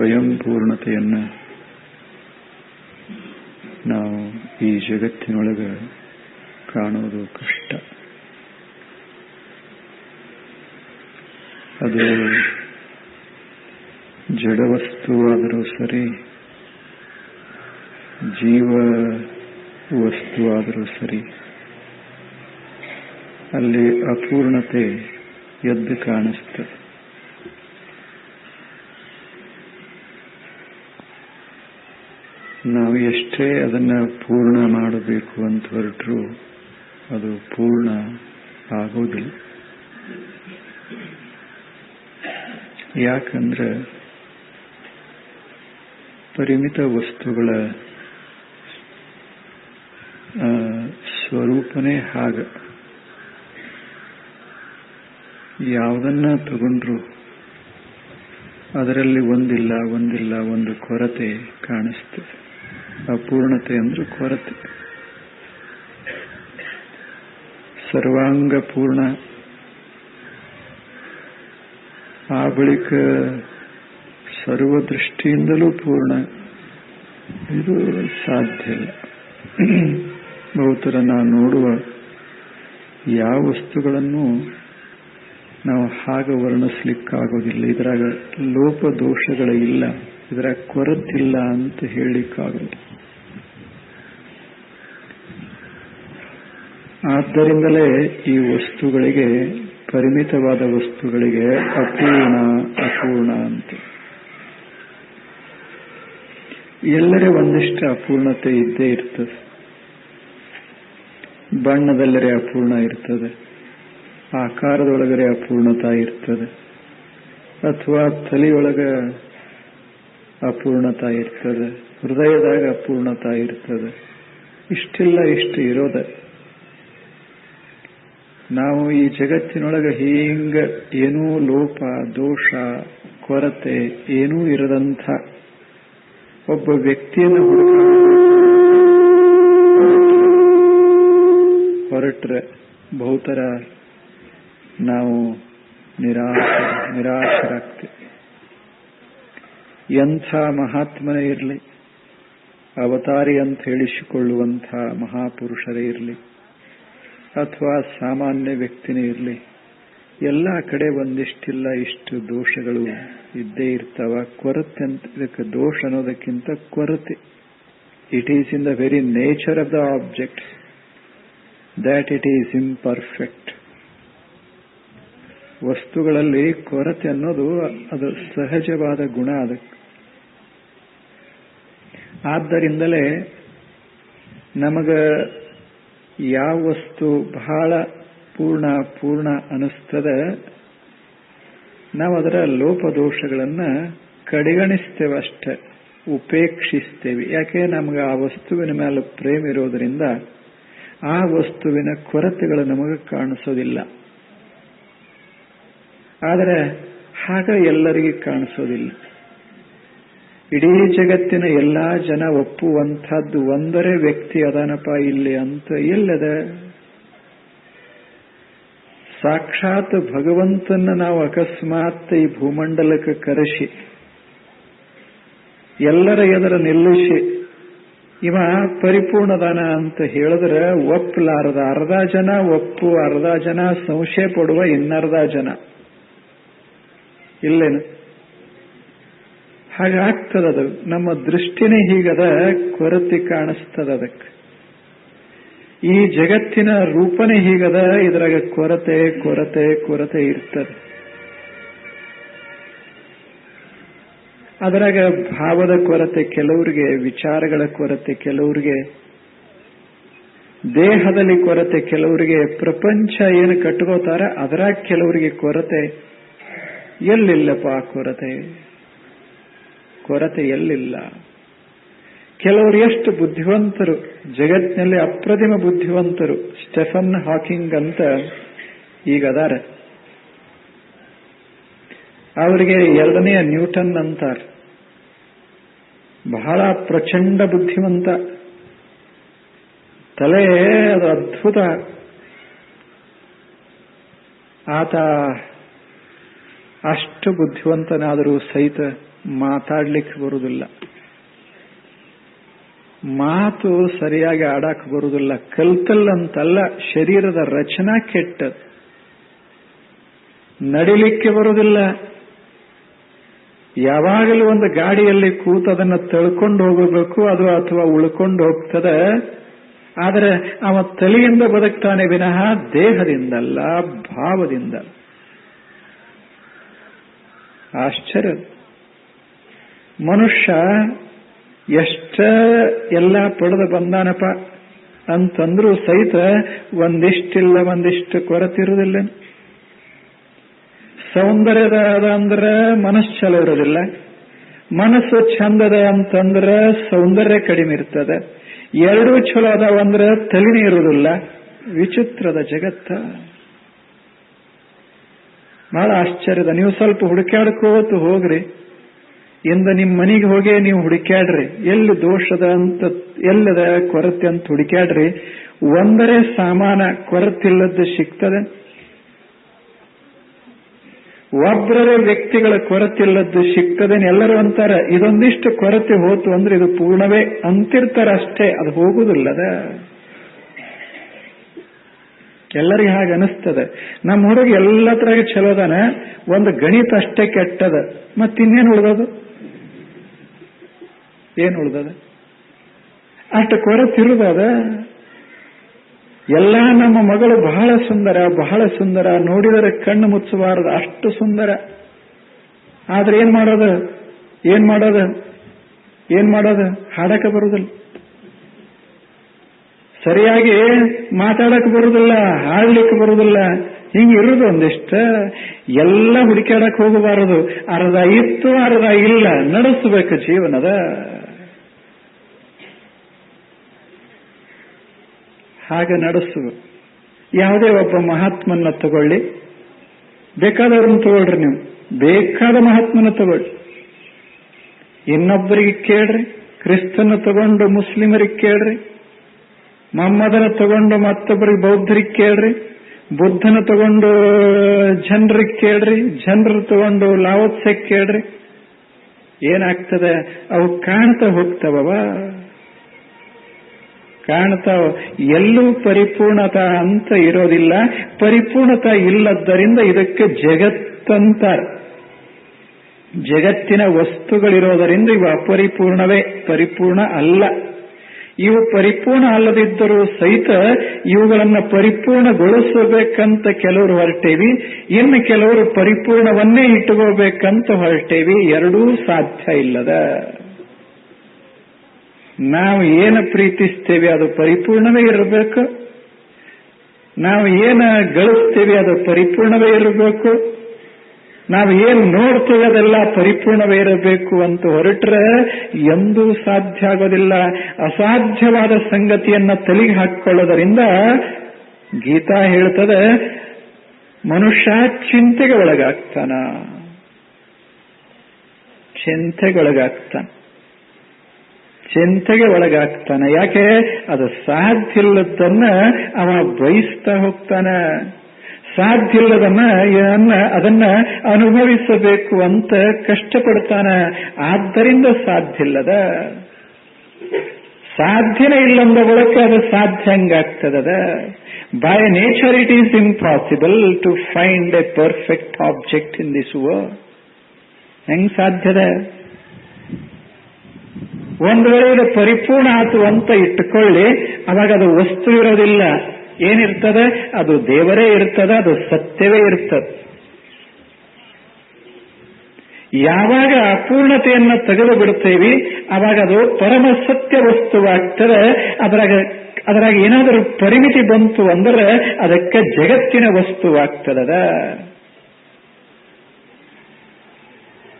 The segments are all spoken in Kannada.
ಸ್ವಯಂ ಪೂರ್ಣತೆಯನ್ನು ನಾವು ಈ ಜಗತ್ತಿನೊಳಗೆ ಕಾಣೋದು ಕಷ್ಟ. ಅದು ಜಡವಸ್ತುವಾದರೂ ಸರಿ, ಜೀವ ವಸ್ತುವಾದರೂ ಸರಿ, ಅಲ್ಲಿ ಅಪೂರ್ಣತೆ ಎದ್ದು ಕಾಣಿಸ್ತದೆ. ನಾವು ಎಷ್ಟೇ ಅದನ್ನ ಪೂರ್ಣ ಮಾಡಬೇಕು ಅಂತ ಹೊರಟರು ಅದು ಪೂರ್ಣ ಆಗೋದಿಲ್ಲ. ಯಾಕಂದ್ರೆ ಪರಿಮಿತ ವಸ್ತುಗಳ ಸ್ವರೂಪನೇ ಹಾಗ. ಯಾವುದನ್ನ ತಗೊಂಡ್ರು ಅದರಲ್ಲಿ ಒಂದಿಲ್ಲ ಒಂದಿಲ್ಲ, ಒಂದು ಕೊರತೆ ಕಾಣಿಸ್ತದೆ. ಅಪೂರ್ಣತೆ ಅಂದ್ರೆ ಕೊರತೆ. ಸರ್ವಾಂಗ ಪೂರ್ಣ. ಆ ಬಳಿಕ ಸರ್ವ ದೃಷ್ಟಿಯಿಂದಲೂ ಪೂರ್ಣ. ಇದು ಸಾಧ್ಯ ಇಲ್ಲ. ಬಹುತರ ನಾವು ನೋಡುವ ಯಾವ ವಸ್ತುಗಳನ್ನು ನಾವು ಹಾಗೆ ವರ್ಣಿಸ್ಲಿಕ್ಕಾಗೋದಿಲ್ಲ. ಇದರಾಗ ಲೋಪ ದೋಷಗಳ ಇಲ್ಲ. ಇದರ ಕೊರತಿಲ್ಲ ಅಂತ ಹೇಳಲಿಕ್ಕಾಗಲ್ಲ ಆದ್ದರಿಂದಲೇ ಈ ವಸ್ತುಗಳಿಗೆ, ಪರಿಮಿತವಾದ ವಸ್ತುಗಳಿಗೆ ಅಪೂರ್ಣ ಅಪೂರ್ಣ ಅಂತ. ಎಲ್ಲರೇ ಒಂದಿಷ್ಟು ಅಪೂರ್ಣತೆ ಇದ್ದೇ ಇರ್ತದೆ. ಬಣ್ಣದಲ್ಲರೆ ಅಪೂರ್ಣ ಇರ್ತದೆ. ಆಕಾರದೊಳಗರೆ ಅಪೂರ್ಣತಾ ಇರ್ತದೆ. ಅಥವಾ ತಲೆಯೊಳಗ ಅಪೂರ್ಣತಾ ಇರ್ತದೆ. ಹೃದಯದಾಗ ಅಪೂರ್ಣತ ಇರ್ತದೆ. ಇಷ್ಟಿಲ್ಲ ಇಷ್ಟು ಇರೋದ. ನಾವು ಈ ಜಗತ್ತಿನೊಳಗೆ ಹಿಂಗ ಏನೂ ಲೋಪ, ದೋಷ, ಕೊರತೆ ಏನೂ ಇರದಂಥ ಒಬ್ಬ ವ್ಯಕ್ತಿಯನ್ನು ಹುಡುಕ ಹೊರಟ್ರೆ ಬಹುತರ ನಾವು ನಿರಾಶ, ನಿರಾಶರಾಗ್ತೇವೆ. ಎಂಥ ಮಹಾತ್ಮನೇ ಇರಲಿ? ಅವತಾರಿ ಅಂತ ಹೇಳಿಸಿಕೊಳ್ಳುವಂಥ ಮಹಾಪುರುಷರೇ ಇರಲಿ? ಅಥವಾ ಸಾಮಾನ್ಯ ವ್ಯಕ್ತಿನೇ ಇರಲಿ? ಎಲ್ಲ ಕಡೆ ಒಂದಿಷ್ಟಿಲ್ಲ, ಇಷ್ಟು ದೋಷಗಳು ಇದ್ದೇ ಇರ್ತಾವ. ಕೊರತೆ ಅಂತ, ಇದಕ್ಕೆ ದೋಷ ಅನ್ನೋದಕ್ಕಿಂತ ಕೊರತೆ. It is in the very nature of the object that it is imperfect ವಸ್ತುಗಳಲ್ಲಿ ಕೊರತೆ ಅನ್ನೋದು ಅದು ಸಹಜವಾದ ಗುಣ ಅದಕ್ಕೆ. ಆದ್ದರಿಂದಲೇ ನಮಗ ಯಾವ ವಸ್ತು ಬಹಳ ಪೂರ್ಣ ಪೂರ್ಣ ಅನಿಸ್ತದ, ನಾವು ಅದರ ಲೋಪದೋಷಗಳನ್ನ ಕಡೆಗಣಿಸ್ತೇವೆ ಅಷ್ಟೇ, ಉಪೇಕ್ಷಿಸ್ತೇವೆ. ಯಾಕೆ ನಮಗೆ ಆ ವಸ್ತುವಿನ ಮೇಲೆ ಪ್ರೇಮ ಇರೋದರಿಂದ ಆ ವಸ್ತುವಿನ ಕೊರತೆಗಳು ನಮಗೆ ಕಾಣಿಸೋದಿಲ್ಲ. ಆದರೆ ಹಾಗೆ ಎಲ್ಲರಿಗೆ ಕಾಣಿಸೋದಿಲ್ಲ. ಇಡೀ ಜಗತ್ತಿನ ಎಲ್ಲಾ ಜನ ಒಪ್ಪುವಂಥದ್ದು ಒಂದರೇ ವ್ಯಕ್ತಿ ಅದಾನಪ್ಪ ಇಲ್ಲಿ ಅಂತ ಎಲ್ಲದ ಸಾಕ್ಷಾತ್ ಭಗವಂತನ ನಾವು ಅಕಸ್ಮಾತ್ ಈ ಭೂಮಂಡಲಕ್ಕೆ ಕರೆಸಿ, ಎಲ್ಲರ ಎದರ ನಿಲ್ಲಿಸಿ, ಇವ ಪರಿಪೂರ್ಣದಾನ ಅಂತ ಹೇಳಿದ್ರೆ ಒಪ್ಪಲಾರದ ಅರ್ಧ ಜನ ಒಪ್ಪು, ಅರ್ಧ ಜನ ಸಂಶಯ ಪಡುವ ಇನ್ನರ್ಧ ಜನ. ಇಲ್ಲೇನು? ಹಾಗಾಗ್ತದದು ನಮ್ಮ ದೃಷ್ಟಿನೇ ಹೀಗದ, ಕೊರತೆ ಕಾಣಿಸ್ತದ ಅದಕ್ಕೆ. ಈ ಜಗತ್ತಿನ ರೂಪನೇ ಹೀಗದ, ಇದ್ರಾಗ ಕೊರತೆ ಕೊರತೆ ಕೊರತೆ ಇರ್ತದೆ. ಅದರಾಗ ಭಾವದ ಕೊರತೆ, ಕೆಲವರಿಗೆ ವಿಚಾರಗಳ ಕೊರತೆ, ಕೆಲವರಿಗೆ ದೇಹದಲ್ಲಿ ಕೊರತೆ, ಕೆಲವರಿಗೆ ಪ್ರಪಂಚ ಏನು ಕಟ್ಕೋತಾರ, ಅದರಾಗ ಕೆಲವರಿಗೆ ಕೊರತೆ ಎಲ್ಲಿಲ್ಲಪ್ಪ ಕೊರತೆ? ಕೊರತೆ ಎಲ್ಲಿಲ್ಲ ಕೆಲವರು ಎಷ್ಟು ಬುದ್ಧಿವಂತರು, ಜಗತ್ತಿನಲ್ಲಿ ಅಪ್ರತಿಮ ಬುದ್ಧಿವಂತರು, ಸ್ಟೆಫನ್ ಹಾಕಿಂಗ್ ಅಂತ ಈಗ ಅದಾರ ಅವರಿಗೆ ಎರಡನೆಯ ನ್ಯೂಟನ್ ಅಂತಾರೆ. ಬಹಳ ಪ್ರಚಂಡ ಬುದ್ಧಿವಂತ. ತಲೆ ಅದು ಅದ್ಭುತ. ಆತ ಅಷ್ಟು ಬುದ್ಧಿವಂತನಾದರೂ ಸಹಿತ ಮಾತಾಡ್ಲಿಕ್ಕೆ ಬರುವುದಿಲ್ಲ ಮಾತು ಸರಿಯಾಗಿ ಆಡಕ್ ಬರುವುದಿಲ್ಲ ಕಲ್ತಲ್ಲಂತಲ್ಲ ಶರೀರದ ರಚನಾ ಕೆಟ್ಟದು ನಡಿಲಿಕ್ಕೆ ಬರುವುದಿಲ್ಲ ಯಾವಾಗಲೂ ಒಂದು ಗಾಡಿಯಲ್ಲಿ ಕೂತು ಅದನ್ನು ತಳ್ಕೊಂಡು ಹೋಗಬೇಕು, ಅದು ಅಥವಾ ಉಳ್ಕೊಂಡು ಹೋಗ್ತದೆ. ಆದರೆ ಅವ ತಲೆಯಿಂದ ಬದುಕ್ತಾನೆ ವಿನಃ ದೇಹದಿಂದಲ್ಲ, ಭಾವದಿಂದ. ಆಶ್ಚರ್ಯ. ಮನುಷ್ಯ ಎಷ್ಟ ಎಲ್ಲ ಪಡೆದು ಬಂದಾನಪ್ಪ ಅಂತಂದ್ರೂ ಸಹಿತ ಒಂದಿಷ್ಟಿಲ್ಲ, ಒಂದಿಷ್ಟು ಕೊರತಿರುವುದಿಲ್ಲ. ಸೌಂದರ್ಯದ ಅದ ಅಂದ್ರೆ ಮನಸ್ಸು ಚಲೋ ಇರೋದಿಲ್ಲ ಮನಸ್ಸು ಚಂದದ ಅಂತಂದ್ರೆ ಸೌಂದರ್ಯ ಕಡಿಮೆ ಇರ್ತದೆ. ಎರಡೂ ಚಲೋ ಅದಾವಂದ್ರೆ ತಲಿನೇ ಇರುವುದಿಲ್ಲ. ವಿಚಿತ್ರದ ಜಗತ್ತ. ಬಹಳ ಆಶ್ಚರ್ಯದ. ನೀವು ಸ್ವಲ್ಪ ಹುಡುಕಾಡ್ಕೋತು ಹೋಗ್ರಿ. ಇಂದ ನಿಮ್ಮ ಮನೆಗೆ ಹೋಗಿ ನೀವು ಹುಡುಕ್ಯಾಡ್ರಿ. ಎಲ್ಲಿ ದೋಷದ ಅಂತ, ಎಲ್ಲದ ಕೊರತೆ ಅಂತ ಹುಡುಕ್ಯಾಡ್ರಿ. ಒಂದರೇ ಸಾಮಾನ ಕೊರತಿಲ್ಲದ್ದು ಸಿಗ್ತದೆ. ಒಬ್ಬರೇ ವ್ಯಕ್ತಿಗಳ ಕೊರತಿಲ್ಲದ್ದು ಸಿಗ್ತದೇನೆ ಎಲ್ಲರೂ ಅಂತಾರ, ಇದೊಂದಿಷ್ಟು ಕೊರತೆ ಹೋತು ಅಂದ್ರೆ ಇದು ಪೂರ್ಣವೇ ಅಂತಿರ್ತಾರ ಅಷ್ಟೇ ಅದು ಹೋಗುದಿಲ್ಲದ ಎಲ್ಲರಿಗೆ ಹಾಗೆ ಅನಿಸ್ತದೆ. ನಮ್ಮ ಹುಡುಗ ಎಲ್ಲ ತರಗ ಚಲೋದಾನ ಒಂದು ಗಣಿತ ಅಷ್ಟೇ ಕೆಟ್ಟದ. ಮತ್ತಿನ್ನೇನು ಉಳ್ದದು ಏನ್ ಉಳ್ದದ? ಅಷ್ಟು ಕೊರತಿರುದದ ಎಲ್ಲ ನಮ್ಮ ಮಗಳು ಬಹಳ ಸುಂದರ ಬಹಳ ಸುಂದರ. ನೋಡಿದರೆ ಕಣ್ಣು ಮುಚ್ಚಬಾರದು, ಅಷ್ಟು ಸುಂದರ. ಆದ್ರೆ ಏನ್ ಮಾಡೋದು? ಏನ್ ಮಾಡೋದು? ಏನ್ ಮಾಡೋದು? ಹಾಡಕ್ಕೆ ಬರುದಿಲ್ಲ. ಸರಿಯಾಗಿ ಮಾತಾಡಕ್ ಬರುದಿಲ್ಲ, ಹಾಡ್ಲಿಕ್ಕೆ ಬರುದಿಲ್ಲ. ಹಿಂಗ ಇರುದು ಒಂದಿಷ್ಟ. ಎಲ್ಲ ಹುಡುಕಾಡಕ್ ಹೋಗಬಾರದು. ಅರ್ಧ ಇತ್ತು, ಅರ್ಧ ಇಲ್ಲ. ನಡೆಸಬೇಕು ಜೀವನದ. ಹಾಗೆ ನಡೆಸುವ. ಯಾವುದೇ ಒಬ್ಬ ಮಹಾತ್ಮನ್ನ ತಗೊಳ್ಳಿ. ಬೇಕಾದವ್ರನ್ನ ತಗೊಳ್ರಿ ನೀವು. ಬೇಕಾದ ಮಹಾತ್ಮನ ತಗೊಳ್ಳಿ. ಇನ್ನೊಬ್ಬರಿಗೆ ಕೇಳ್ರಿ. ಕ್ರಿಸ್ತನ ತಗೊಂಡು ಮುಸ್ಲಿಮರಿಗೆ ಕೇಳ್ರಿ. ಮೊಹಮ್ಮದನ ತಗೊಂಡು ಮತ್ತೊಬ್ಬರಿಗೆ ಬೌದ್ಧರಿಗೆ ಕೇಳ್ರಿ. ಬುದ್ಧನ ತಗೊಂಡು ಜನರಿಗೆ ಕೇಳ್ರಿ. ಜನರ ತಗೊಂಡು ಲಾವತ್ಸಕ್ಕೆ ಕೇಳ್ರಿ. ಏನಾಗ್ತದೆ? ಅವು ಕಾಣ್ತಾ ಹೋಗ್ತವವ. ಕಾಣ್ತಾವ ಎಲ್ಲೂ ಪರಿಪೂರ್ಣತ ಅಂತ ಇರೋದಿಲ್ಲ. ಪರಿಪೂರ್ಣತ ಇಲ್ಲದ್ದರಿಂದ ಇದಕ್ಕೆ ಜಗತ್ತಂತಾರೆ. ಜಗತ್ತಿನ ವಸ್ತುಗಳಿರೋದರಿಂದ ಇವು ಅಪರಿಪೂರ್ಣವೇ, ಪರಿಪೂರ್ಣ ಅಲ್ಲ. ಇವು ಪರಿಪೂರ್ಣ ಅಲ್ಲದಿದ್ದರೂ ಸಹಿತ ಇವುಗಳನ್ನ ಪರಿಪೂರ್ಣಗೊಳಿಸಬೇಕಂತ ಕೆಲವರು ಹೊರಟೇವಿ. ಇನ್ನು ಕೆಲವರು ಪರಿಪೂರ್ಣವನ್ನೇ ಇಟ್ಟುಕೋಬೇಕಂತ ಹೊರಟೇವಿ. ಎರಡೂ ಸಾಧ್ಯ ಇಲ್ಲದ. ನಾವು ಏನು ಪ್ರೀತಿಸ್ತೇವೆ ಅದು ಪರಿಪೂರ್ಣವೇ ಇರಬೇಕು. ನಾವು ಏನು ಗಳಿಸ್ತೇವೆ ಅದು ಪರಿಪೂರ್ಣವೇ ಇರಬೇಕು. ನಾವು ಏನು ನೋಡ್ತೇವೆ ಅದೆಲ್ಲ ಪರಿಪೂರ್ಣವೇ ಇರಬೇಕು ಅಂತ ಹೊರಟ್ರೆ ಎಂದೂ ಸಾಧ್ಯ ಆಗೋದಿಲ್ಲ. ಅಸಾಧ್ಯವಾದ ಸಂಗತಿಯನ್ನ ತಲೆಗೆ ಹಾಕಿಕೊಳ್ಳೋದರಿಂದ ಗೀತಾ ಹೇಳ್ತದೆ, ಮನುಷ್ಯ ಚಿಂತೆಗೆ ಒಳಗಾಗ್ತಾನ. ಚಿಂತೆಗೊಳಗಾಗ್ತಾನ ಚಿಂತೆಗೆ ಒಳಗಾಗ್ತಾನೆ. ಯಾಕೆ? ಅದು ಸಾಧ್ಯ ಇಲ್ಲದನ್ನ ಅವನ ಬಯಸ್ತಾ ಹೋಗ್ತಾನೆ. ಸಾಧ್ಯ ಇಲ್ಲದನ್ನ ಅದನ್ನ ಅನುಭವಿಸಬೇಕು ಅಂತ ಕಷ್ಟಪಡ್ತಾನೆ. ಆದ್ದರಿಂದ ಸಾಧ್ಯ ಇಲ್ಲದ ಸಾಧ್ಯನೇ ಇಲ್ಲಂದ ಒಳಕ್ಕೆ ಅದು ಸಾಧ್ಯ ಹಂಗಾಗ್ತದ by nature it is impossible to find a perfect object in this world ಹೆಂಗ್ ಸಾಧ್ಯದ ಒಂದು ವೇಳೆ ಇದು ಪರಿಪೂರ್ಣ ಆತು ಅಂತ ಇಟ್ಟುಕೊಳ್ಳಿ, ಅವಾಗ ಅದು ವಸ್ತು ಇರೋದಿಲ್ಲ. ಏನಿರ್ತದೆ? ಅದು ದೇವರೇ ಇರ್ತದೆ, ಅದು ಸತ್ಯವೇ ಇರ್ತದೆ. ಯಾವಾಗ ಅಪೂರ್ಣತೆಯನ್ನು ತೆಗೆದು ಬಿಡುತ್ತೇವೆ ಅವಾಗ ಅದು ಪರಮ ಸತ್ಯ ವಸ್ತುವಾಗ್ತದೆ. ಅದರಾಗ ಅದರಾಗ ಏನಾದರೂ ಪರಿಮಿತಿ ಬಂತು ಅಂದರೆ ಅದಕ್ಕೆ ಜಗತ್ತಿನ ವಸ್ತುವಾಗ್ತದ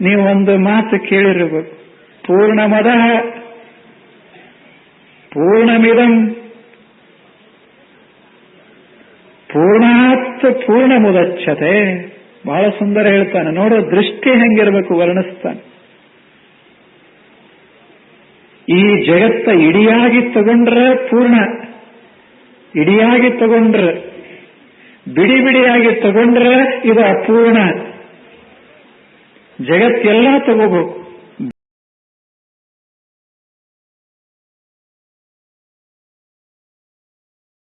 ನೀವು ಒಂದು ಮಾತು ಕೇಳಿರಬೇಕು. ಪೂರ್ಣಮದ ಪೂರ್ಣಮಿದಂ ಪೂರ್ಣಾತ್ ಪೂರ್ಣ ಮುದಚ್ಛತೆ ಬಹಳ ಸುಂದರ ಹೇಳ್ತಾನೆ. ನೋಡೋ, ದೃಷ್ಟಿ ಹೆಂಗಿರಬೇಕು ವರ್ಣಿಸ್ತಾನೆ. ಈ ಜಗತ್ತ ಇಡಿಯಾಗಿ ತಗೊಂಡ್ರೆ ಪೂರ್ಣ. ಇಡಿಯಾಗಿ ತಗೊಂಡ್ರೆ ಬಿಡಿ ಬಿಡಿಯಾಗಿ ತಗೊಂಡ್ರೆ ಇದು ಅಪೂರ್ಣ. ಜಗತ್ತೆಲ್ಲ ತಗೋಬೇಕು.